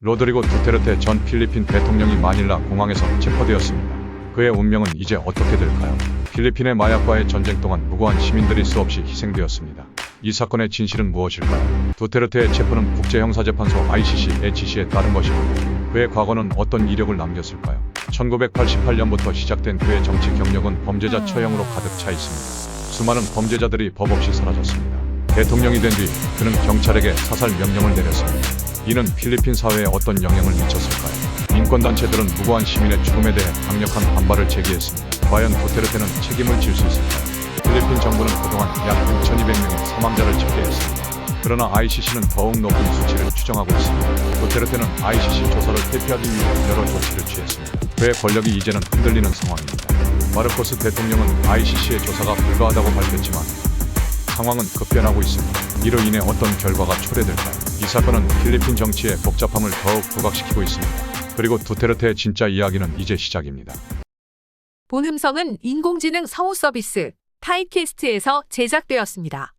로드리고 두테르테 전 필리핀 대통령이 마닐라 공항에서 체포되었습니다. 그의 운명은 이제 어떻게 될까요? 필리핀의 마약과의 전쟁 동안 무고한 시민들이 수없이 희생되었습니다. 이 사건의 진실은 무엇일까요? 두테르테의 체포는 국제형사재판소 ICC의 지시에 따른 것이고 그의 과거는 어떤 이력을 남겼을까요? 1988년부터 시작된 그의 정치 경력은 범죄자 처형으로 가득 차 있습니다. 수많은 범죄자들이 법 없이 사라졌습니다. 대통령이 된 뒤 그는 경찰에게 사살 명령을 내렸습니다. 이는 필리핀 사회에 어떤 영향을 미쳤을까요? 인권단체들은 무고한 시민의 죽음에 대해 강력한 반발을 제기했습니다. 과연 두테르테는 책임을 질 수 있을까요? 필리핀 정부는 그동안 약 6,200명의 사망자를 집계했습니다. 그러나 ICC는 더욱 높은 수치를 추정하고 있습니다. 두테르테는 ICC 조사를 회피하기 위해 여러 조치를 취했습니다. 그의 권력이 이제는 흔들리는 상황입니다. 마르코스 대통령은 ICC의 조사가 불가하다고 밝혔지만 상황은 급변하고 있습니다. 이로 인해 어떤 결과가 초래될까요? 이 사건은 필리핀 정치의 복잡함을 더욱 부각시키고 있습니다. 그리고 두테르테의 진짜 이야기는 이제 시작입니다. 본 음성은 인공지능 성우 서비스 타이캐스트에서 제작되었습니다.